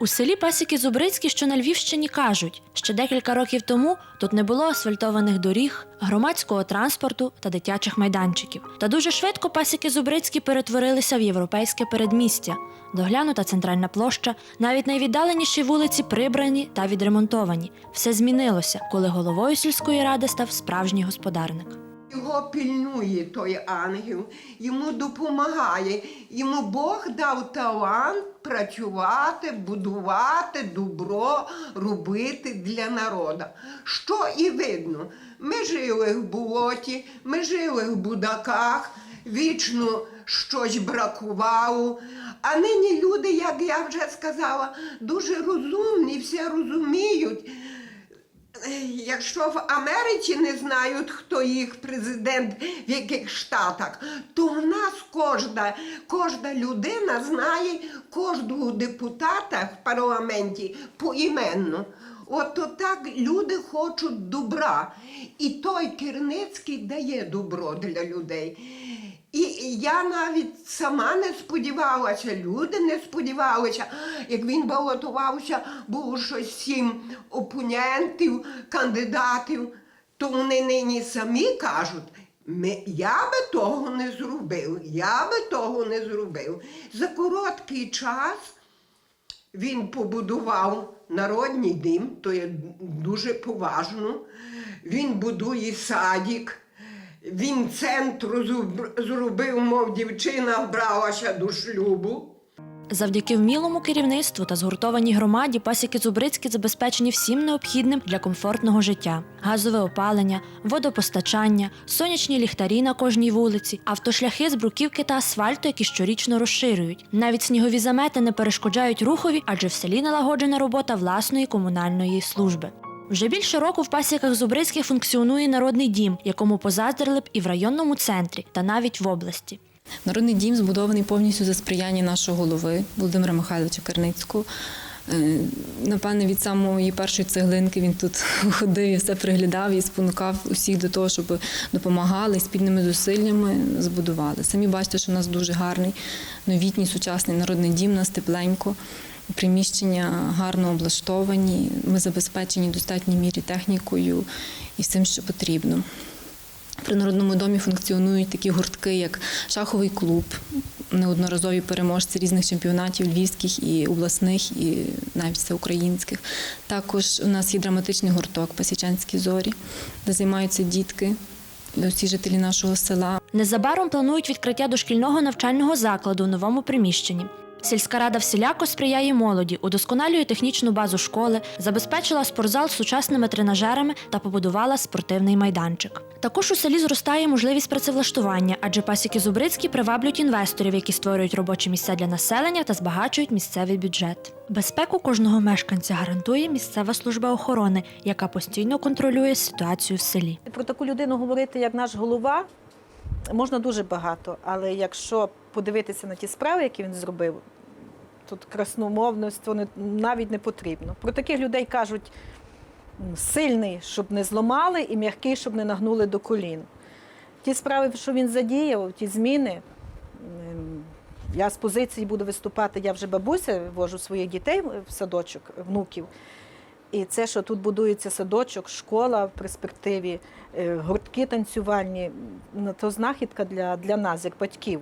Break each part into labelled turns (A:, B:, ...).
A: У селі Пасіки Зубрицькі, що на Львівщині, кажуть, ще декілька років тому тут не було асфальтованих доріг, громадського транспорту та дитячих майданчиків. Та дуже швидко пасіки Зубрицькі перетворилися в європейське передмістя. Доглянута центральна площа, навіть найвіддаленіші вулиці прибрані та відремонтовані. Все змінилося, коли головою сільської ради став справжній господарник.
B: Його пільнує той ангел, йому допомагає. Йому Бог дав талант працювати, будувати добро, робити для народу. Що і видно. Ми жили в болоті, ми жили в будаках, вічно щось бракувало. А нині люди, як я вже сказала, дуже розумні, все розуміють. Якщо в Америці не знають, хто їх президент в яких штатах, то в нас кожна, кожна людина знає кожного депутата в парламенті поіменно. От так люди хочуть добра. І той Керницький дає добро для людей. І я навіть сама не сподівалася, люди не сподівалися, як він балотувався, було щось сім опонентів, кандидатів, то вони нині самі кажуть, ми, я би того не зробив, я би того не зробив. За короткий час він побудував народний дім, то є дуже поважно. Він будує садик. Він центру зробив, мов дівчина вбралася до шлюбу.
A: Завдяки вмілому керівництву та згуртованій громаді пасіки Зубрицькі забезпечені всім необхідним для комфортного життя: газове опалення, водопостачання, сонячні ліхтарі на кожній вулиці, автошляхи з бруківки та асфальту, які щорічно розширюють. Навіть снігові замети не перешкоджають рухові, адже в селі налагоджена робота власної комунальної служби. Вже більше року в пасіках Зубрицьких функціонує народний дім, якому позаздрили б і в районному центрі, та навіть в області.
C: Народний дім збудований повністю за сприяння нашого голови Володимира Михайловича Керницького. Е, Напевне, від самої першої цеглинки він тут ходив і все приглядав і спонукав усіх до того, щоб допомагали спільними зусиллями збудували. Самі бачите, що у нас дуже гарний новітній сучасний народний дім, у нас тепленько. Приміщення гарно облаштовані, ми забезпечені в достатній мірі технікою і всім, що потрібно. При народному домі функціонують такі гуртки, як шаховий клуб, неодноразові переможці різних чемпіонатів львівських і обласних, і навіть всеукраїнських. Також у нас є драматичний гурток Пасічанські зорі, де займаються дітки, усі жителі нашого села.
A: Незабаром планують відкриття дошкільного навчального закладу у новому приміщенні. Сільська рада всіляко сприяє молоді, удосконалює технічну базу школи, забезпечила спортзал сучасними тренажерами та побудувала спортивний майданчик. Також у селі зростає можливість працевлаштування, адже пасіки Зубрицькі приваблюють інвесторів, які створюють робочі місця для населення та збагачують місцевий бюджет. Безпеку кожного мешканця гарантує місцева служба охорони, яка постійно контролює ситуацію в селі.
D: Про таку людину говорити, як наш голова, можна дуже багато. Але якщо подивитися на ті справи, які він зробив, тут красномовництво навіть не потрібно. Про таких людей кажуть сильний, щоб не зламали, і м'який, щоб не нагнули до колін. Ті справи, що він задіяв, ті зміни. Я з позиції буду виступати, я вже бабуся, вожу своїх дітей в садочок, внуків. І це, що тут будується садочок, школа в перспективі, е, гуртки танцювальні, ну, то знахідка для, для нас, як батьків.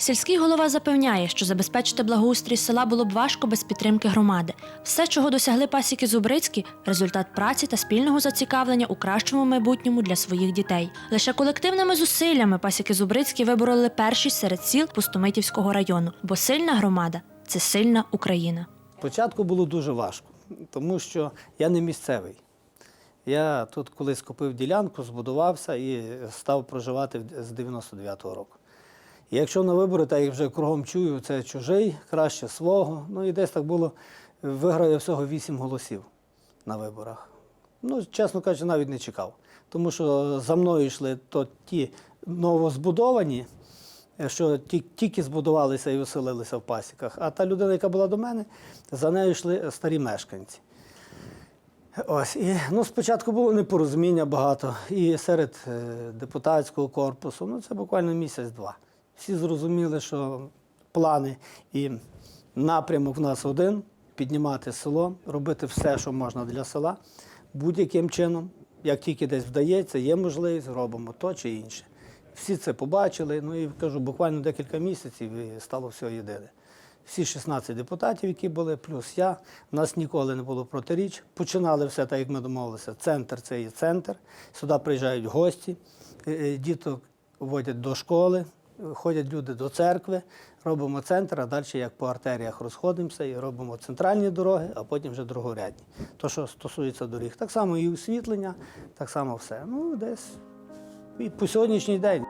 A: Сільський голова запевняє, що забезпечити благоустрій села було б важко без підтримки громади. Все, чого досягли пасіки Зубрицькі, результат праці та спільного зацікавлення у кращому майбутньому для своїх дітей. Лише колективними зусиллями пасіки Зубрицькі вибороли першість серед сіл Пустомитівського району, бо сильна громада це сильна Україна.
E: Спочатку було дуже важко, тому що я не місцевий. Я тут колись купив ділянку, збудувався і став проживати з 99-го року. І якщо на вибори, так як вже кругом чую, це чужий, краще свого. Ну і десь так було, виграв я всього 8 голосів на виборах. Ну, чесно кажучи, навіть не чекав. Тому що за мною йшли то ті новозбудовані, що тільки збудувалися і оселилися в пасіках. А та людина, яка була до мене, за нею йшли старі мешканці. Ось, і, ну, спочатку було непорозуміння багато і серед е, депутатського корпусу. Ну, це буквально місяць-два. Всі зрозуміли, що плани і напрямок в нас один піднімати село, робити все, що можна для села, будь-яким чином. Як тільки десь вдається, є можливість, робимо то чи інше. Всі це побачили. Ну і кажу, буквально декілька місяців і стало все єдине. Всі 16 депутатів, які були, плюс я. Нас ніколи не було протиріч. Починали все так, як ми домовилися. Центр це є центр. Сюди приїжджають гості, е, е, діток водять до школи, ходять люди до церкви. Робимо центр, а далі як по артеріях розходимося і робимо центральні дороги, а потім вже другорядні. То, що стосується доріг. Так само і освітлення, так само все. Ну, десь і по сьогоднішній день.